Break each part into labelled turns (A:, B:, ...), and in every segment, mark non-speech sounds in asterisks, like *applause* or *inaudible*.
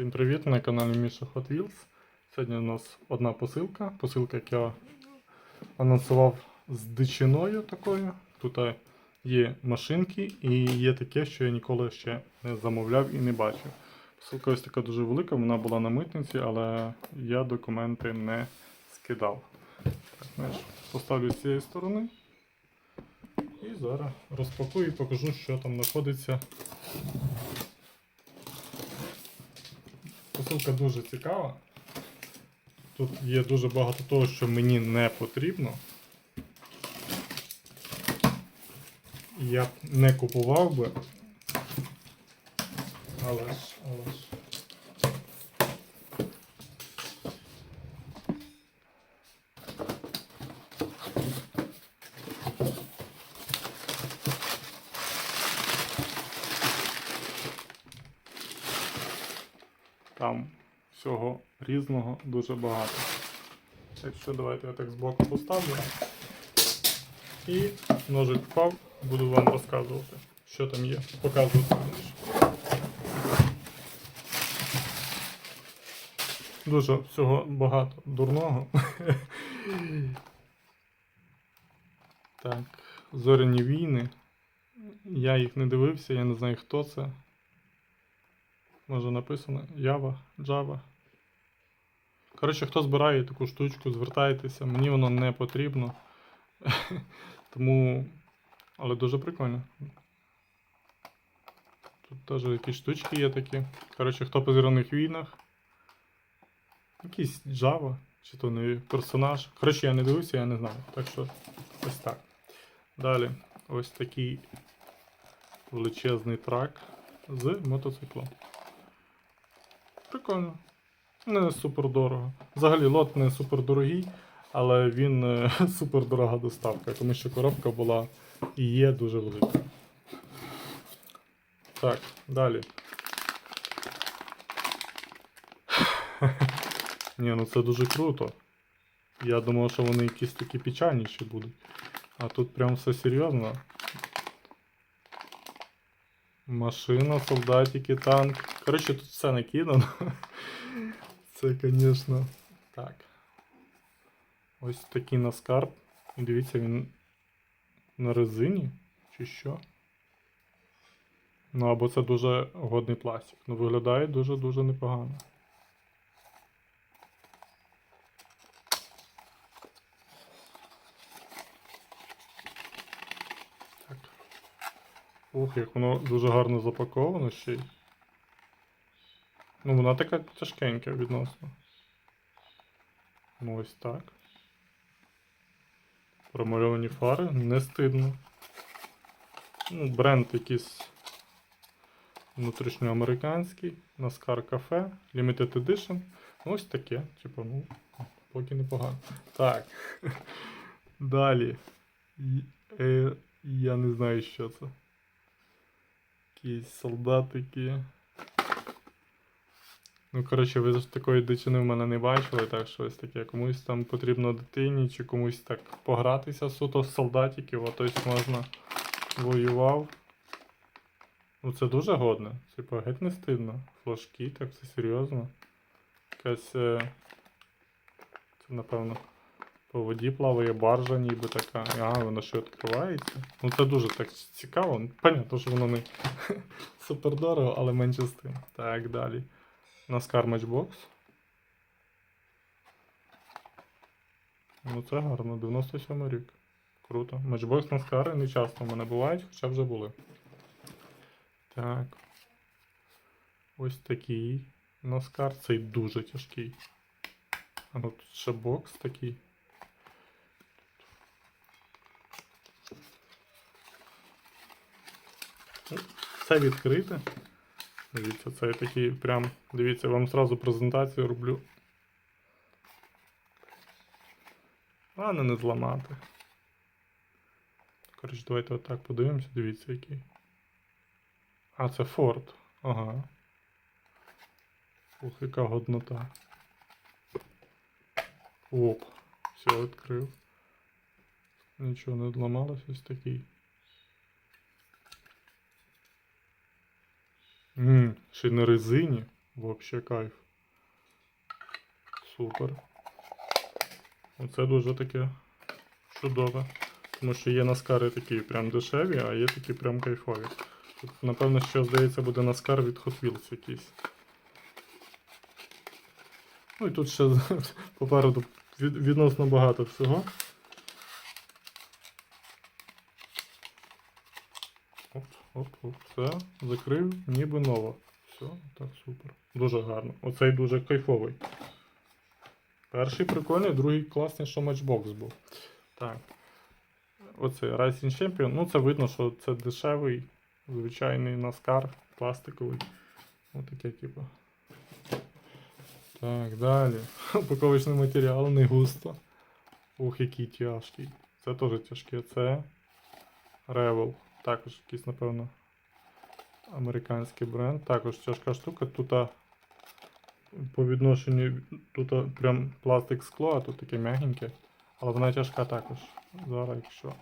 A: Всім привіт на каналі Міша Hot Wheels. Сьогодні у нас одна посилка. Посилка, як я анонсував з дичиною такою. Тут є машинки і є таке, що я ніколи ще не замовляв і не бачив. Посилка ось така дуже велика, вона була на митниці, але я документи не скидав. Так, знаєш, поставлю з цієї сторони. І зараз розпакую і покажу, що там знаходиться Посилка дуже цікава. Тут є дуже багато того, що мені не потрібно. Я б не купував би. Але ж, але ж. Там всього різного дуже багато. Так що давайте я так збоку поставлю. І ножик впав, буду вам розказувати, що там є. Показувати. Дуже всього багато дурного. *laughs* Так, зоряні війни. Я їх не дивився, я не знаю хто це. Може написано Java, Java. Коротше, хто збирає таку штучку, звертайтеся, мені воно не потрібно. *laughs* Тому. Але дуже прикольно. Тут теж якісь штучки є такі. Коротше, хто по зірних війнах. Якийсь Java, чи то не персонаж. Коротше, я не дивився, я не знаю. Так що ось так. Далі ось такий величезний трак з мотоциклом. Прикольно. Не супер дорого. Взагалі лот не супер дорогий, але він е, *laughs* супер дорога доставка, тому що коробка була і є дуже велика. Так, далі. *laughs* Ні, ну це дуже круто. Я думав, що вони якісь такі печальніші будуть. А тут прям все серйозно. Машина, солдатики, танк. Коротше, тут все накидано. *laughs* Це, звісно. Так. Ось такий наскарб. І дивіться, він на резині чи що. Ну або це дуже годний пластик. Ну виглядає дуже-дуже непогано. Так. Ух, як воно дуже гарно запаковано ще й. Ну, вона така тяжкенька відносно. Ну ось так. Промальовані фари, не стидно. Ну, бренд якийсь внутрішньоамериканський, NASCAR Cafe, Limited Edition. Ну, ось таке. Типу, ну, поки непогано. Так. *laughs* Далі. Е, Я не знаю, що це. Якісь солдатики. Ну, коротше, ви такої дичини в мене не бачили, так що ось таке. Комусь там потрібно дитині, чи комусь так погратися суто з солдатиків, а ось можна воював. Ну це дуже годно. Типу, геть не стидно. Флажки, так все серйозно. Якась. е, Це напевно. По воді плаває баржа, ніби така. А, вона ще відкривається. Ну це дуже так цікаво. Понятно, що воно не *laughs* супер дорого, але менше з тим. Так, далі. NASCAR Matchbox. Ну це гарно, 97 рік. Круто. Matchbox NASCAR не часто в мене бувають, хоча вже були. Так. Ось такий NASCAR. Цей дуже тяжкий. А ну тут ще бокс такий. Це відкрите. Дивіться, це я такий прям. Дивіться, я вам зразу презентацію роблю. Ладно, не зламати. Коротше, давайте отак подивимося, дивіться який. А, це Форд. Ага. Ух, яка годнота. Оп. Все, відкрив. Нічого не зламалось, ось такий. Ммм, ще й на резині. Вообще кайф. Супер. Оце дуже таке чудове. Тому що є наскари такі прям дешеві, а є такі прям кайфові. Тут, напевно, що здається, буде наскар від Hot Wheels якийсь. Ну і тут ще *laughs* попереду відносно багато всього. Оп, оп, оп, все, закрив, ніби ново. Все, так, супер. Дуже гарно. Оцей дуже кайфовий. Перший прикольний, другий класний, що матчбокс був. Так. Оцей Rising Champion. Ну, це видно, що це дешевий, звичайний наскар, пластиковий. Ось таке, типу. Так, далі. *laughs* Упаковочний матеріал не густо. Ух, який тяжкий. Це теж тяжке. Це Revel. Також якийсь, напевно, американський бренд. Також тяжка штука. Тут по відношенню тут прям пластик скло, а тут таке м'ягеньке. Але вона тяжка також. Зараз, якщо.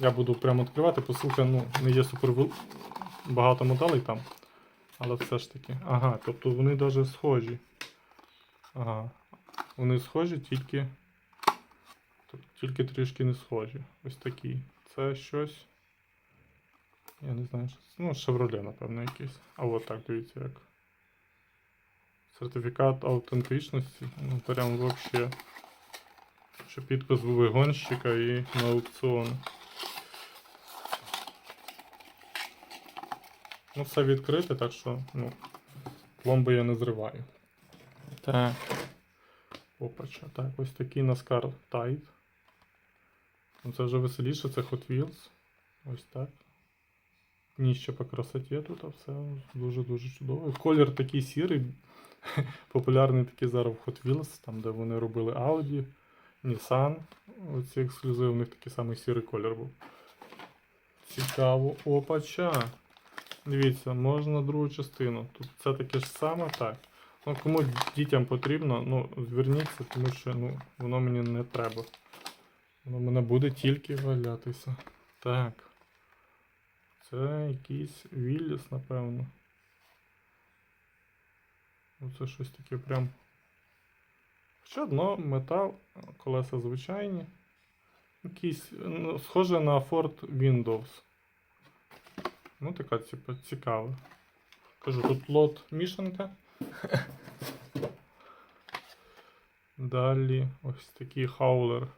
A: Я буду прямо відкривати, посилка ну, не є супер багато моделей там. Але все ж таки. Ага, тобто вони навіть схожі. Ага. Вони схожі, тільки. Тільки трішки не схожі. Ось такі. Це щось. Я не знаю, що це. Ну, Chevrolet, напевно, якийсь. А от так, дивіться, як. Сертифікат аутентичності. Ну, прям вообще. Ще підпис вигонщика і на аукціон. Ну, все відкрите, так що, ну, пломби я не зриваю. Так. Опача. Так, ось такий NASCAR Tide. Ну, це вже веселіше, це Hot Wheels. Ось так. Дніще по красоті тут, а все дуже-дуже чудово. Колір такий сірий. *laughs* Популярний такий зараз Hot Wheels, там де вони робили Audi, Nissan. Оці ексклюзив, у них такий самий сірий колір був. Цікаво. Опача. Дивіться, можна другу частину. Тут це таке ж саме так. Ну, кому дітям потрібно, ну, зверніться, тому що ну, воно мені не треба. Воно в мене буде тільки валятися. Так. Це якийсь Вілліс, напевно. Оце щось таке прям. Ще одно метал, колеса звичайні. Якийсь, ну, схоже на Ford Windows. Ну, така типу, цікава. Кажу, тут лот мішанка. *laughs* Далі ось такий хаулер.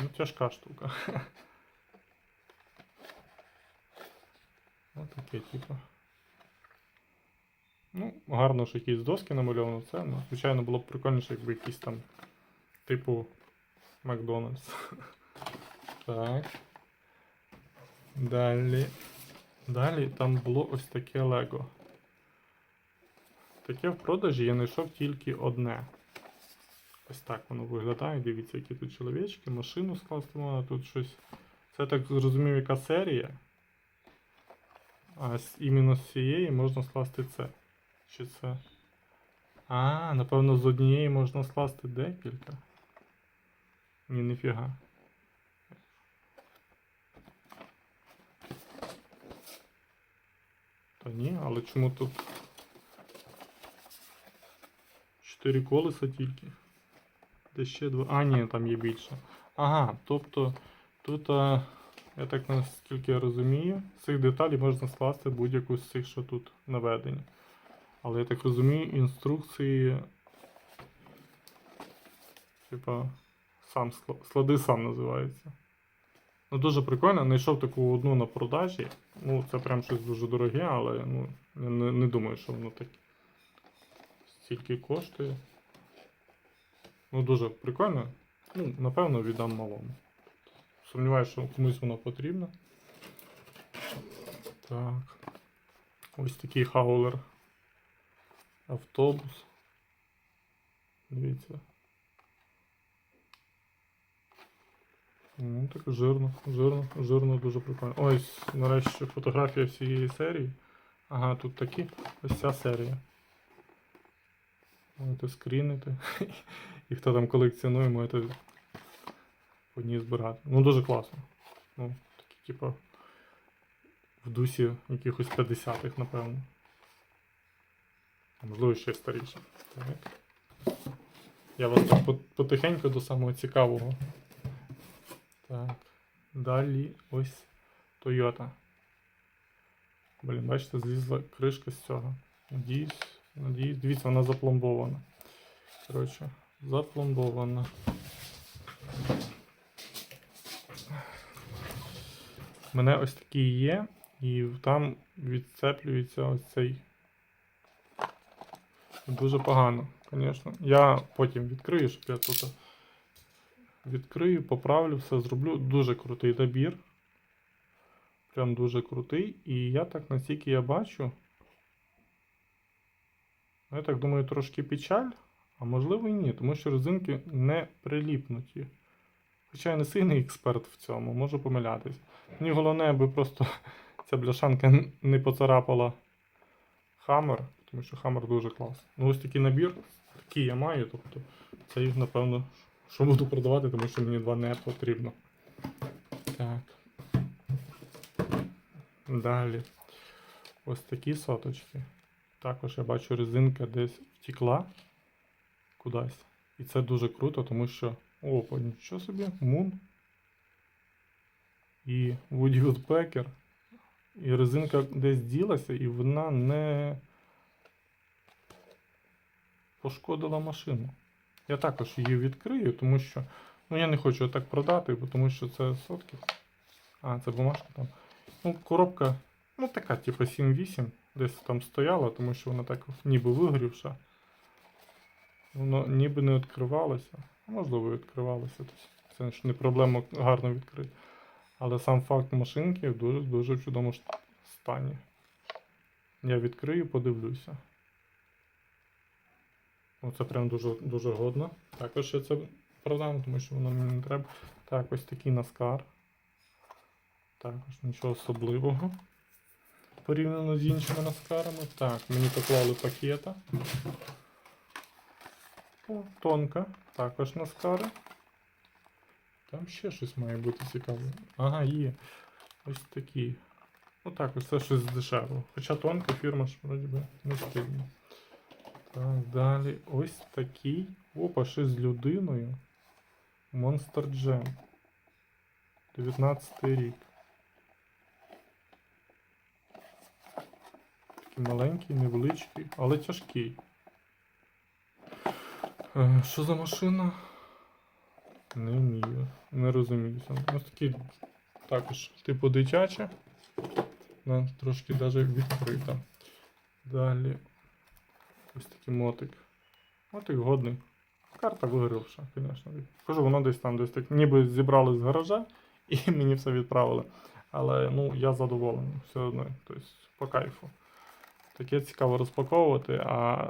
A: Ну, тяжка штука. *laughs* Ось таке, типу. Ну, гарно, що якісь доски намальовано. Це, ну, звичайно, було б прикольніше, якби якісь там типу Макдональдс. *laughs* Так. Далі. Далі там було ось таке Лего. Таке в продажі я знайшов тільки одне. Ось так воно виглядає. Дивіться, які тут чоловічки, машину скласти можна, тут щось. Це так зрозумів, яка серія. А з, іменно з цієї можна скласти це. Чи це? А, напевно, з однієї можна скласти декілька. Ні, ніфіга. Та ні, але чому тут чотири колеса тільки? Де ще два. А, ні, там є більше. Ага, тобто тут, а, я так наскільки я розумію, з цих деталей можна скласти будь-яку з цих, що тут наведені. Але я так розумію, інструкції. Типа, сам склади сам називається. Ну, дуже прикольно. Знайшов таку одну на продажі. Ну, це прям щось дуже дороге, але ну, не, не думаю, що воно таке. Стільки коштує. Ну, дуже прикольно. Ну, напевно, віддам малому. Сумніваюся, що комусь воно потрібно. Так. Ось такий хаулер. Автобус. Дивіться. Ну, так жирно, жирно, жирно, дуже прикольно. Ось, нарешті, фотографія всієї серії. Ага, тут такі. Ось ця серія. Можете скрінити. *laughs* І хто там колекціонує, можете одні збирати. Ну, дуже класно. Ну, такі, типу, в дусі якихось 50-х, напевно. Можливо, ще старіше. Так. Я вас так потихеньку до самого цікавого. Так. Далі ось Toyota. Блін, бачите, злізла кришка з цього. Надіюсь, надіюсь, дивіться, вона запломбована. Коротше, запломбована. У мене ось такі є, і там відцеплюється ось цей. Дуже погано, звісно. Я потім відкрию, щоб я тут відкрию, поправлю, все зроблю. Дуже крутий набір. Прям дуже крутий. І я так настільки я бачу. Я так думаю, трошки печаль, а можливо і ні, тому що резинки не приліпнуті. Хоча я не сильний експерт в цьому, можу помилятися. Мені головне, аби просто *laughs* ця бляшанка не поцарапала хамер, тому що хамер дуже класний. Ну ось такий набір, такий я маю, тобто це їх, напевно, що буду продавати, тому що мені два не потрібно. Так. Далі. Ось такі соточки. Також я бачу, резинка десь втекла кудись. І це дуже круто, тому що. Опа, нічого собі, Мун. І Woody Woodpecker. І резинка десь ділася, і вона не пошкодила машину. Я також її відкрию, тому що. Ну, я не хочу так продати, тому що це сотки. А, це бумажка там. Ну, коробка, ну така, типу 7-8, десь там стояла, тому що вона так ніби вигорівша. Воно ніби не відкривалося. Можливо, відкривалося. Тобто Це не проблема гарно відкрити. Але сам факт машинки в дуже дуже в чудовому стані. Я відкрию, подивлюся. Ну, це прям дуже, дуже годно. Також я це продам, тому що воно мені не треба. Так, ось такий наскар. Також нічого особливого. Порівняно з іншими наскарами. Так, мені поклали пакета. О, тонка. Також наскари. Там ще щось має бути цікаве. Ага, є. Ось такі. Ну так, ось це щось з дешевого. Хоча тонка фірма ж вроді би не стильна. Так, далі ось такий. Опа, ще з людиною. Monster Jam. 19 рік. Такий маленький, невеличкий, але тяжкий. Е, Що за машина? Не вмію, не розумію. Ось такий також типу дитяча. Вона трошки навіть відкрита. Далі. Ось такий мотик. Мотик годний. Карта вигорівша, звісно. Кажу, воно десь там, десь так, ніби зібрали з гаража і *laughs* мені все відправили. Але ну, я задоволений все одно. Тобто, по кайфу. Таке цікаво розпаковувати, а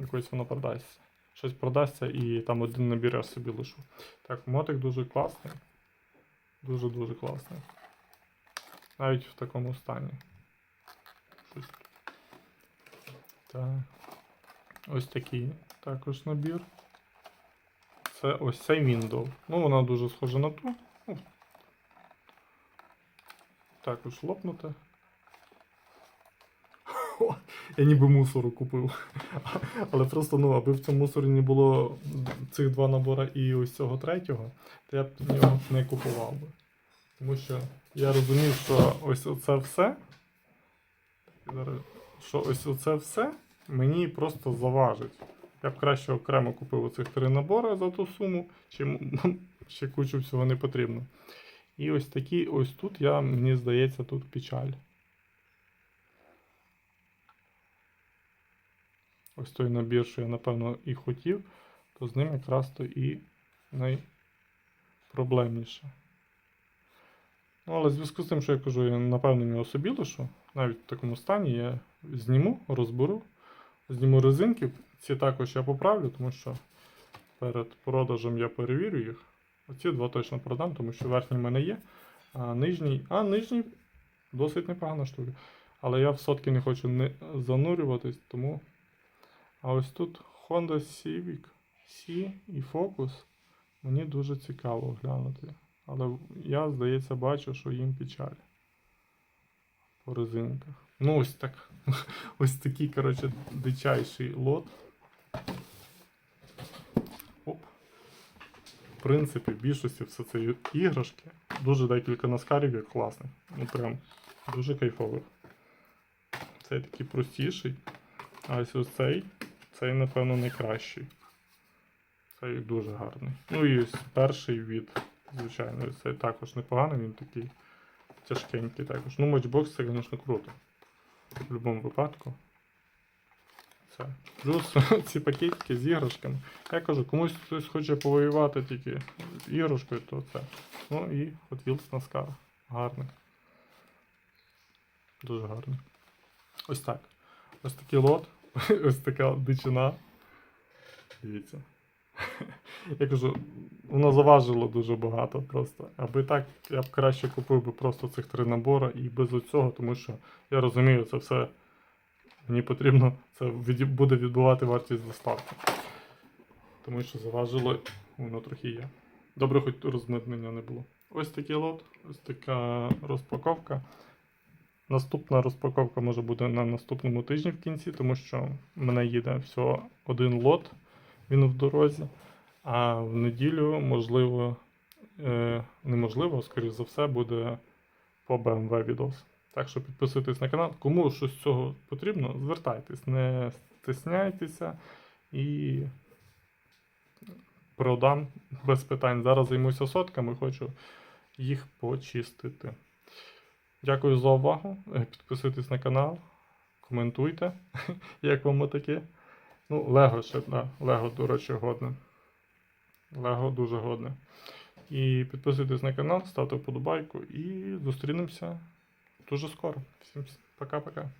A: якось воно продасться. Щось продасться і там один набір я собі лишу. Так, мотик дуже класний. Дуже-дуже класний. Навіть в такому стані. Так. Ось такий також набір. Це ось цей Windows. Ну, вона дуже схожа на ту. Ну, також лопнута. Я ніби мусору купив. Але просто, ну, аби в цьому мусорі не було цих два набори і ось цього третього, то я б його не купував би. Тому що я розумів, що ось оце все. Що ось оце все мені просто заважить. Я б краще окремо купив оцих три набори за ту суму, чим ще кучу всього не потрібно. І ось такі, ось тут я, мені здається, тут печаль. Ось той набір, що я, напевно, і хотів, то з ним якраз то і найпроблемніше. Ну, але в зв'язку з тим, що я кажу, я напевно його собі лишу, навіть в такому стані я зніму, розберу, зніму резинки. Ці також я поправлю, тому що перед продажем я перевірю їх. Оці два точно продам, тому що верхній в мене є, а нижній, а нижній досить непогана штука. Але я в сотки не хочу не занурюватись, тому. А ось тут Honda Civic C і Focus. Мені дуже цікаво глянути. Але я, здається, бачу, що їм печаль. по резинках. Ну, ось так. *laughs* Ось такий, коротше, дичайший лот. Оп. В принципі, в більшості все це іграшки. Дуже декілька наскарів є класних. Ну прям дуже кайфових. Цей такий простіший. А ось ось цей, цей, напевно, найкращий. Цей дуже гарний. Ну і перший від, звичайно, цей також непоганий, він такий тяжкенький також. Ну, матчбокс це, звісно, круто. В будь-якому випадку. Це. Плюс *laughs* ці пакетики з іграшками. Я кажу, комусь хтось хоче повоювати тільки іграшкою, то це. Ну і Hot Wheels NASCAR. Гарний. Дуже гарний. Ось так. Ось такий лот. *laughs* Ось така дичина. Дивіться. *laughs* Я кажу, воно заважило дуже багато просто. Аби так, я б краще купив би просто цих три набори і без цього, тому що я розумію, це все мені потрібно, це буде відбувати вартість доставки. Тому що заважило воно трохи є. Добре, хоч розмитнення не було. Ось такий лот, ось така розпаковка. Наступна розпаковка може бути на наступному тижні в кінці, тому що в мене їде всього один лот, він в дорозі. А в неділю, можливо, е, неможливо, скоріш за все, буде по BMW відос. Так що підписуйтесь на канал. Кому щось з цього потрібно, звертайтесь, не стисняйтеся і продам без питань. Зараз займуся сотками, хочу їх почистити. Дякую за увагу. Е, Підписуйтесь на канал, коментуйте, *laughs* як вам таке. Ну, Лего ще, да, Лего, до речі, годне. Лего дуже годне. І підписуйтесь на канал, ставте вподобайку і зустрінемося дуже скоро. Всім пока-пока.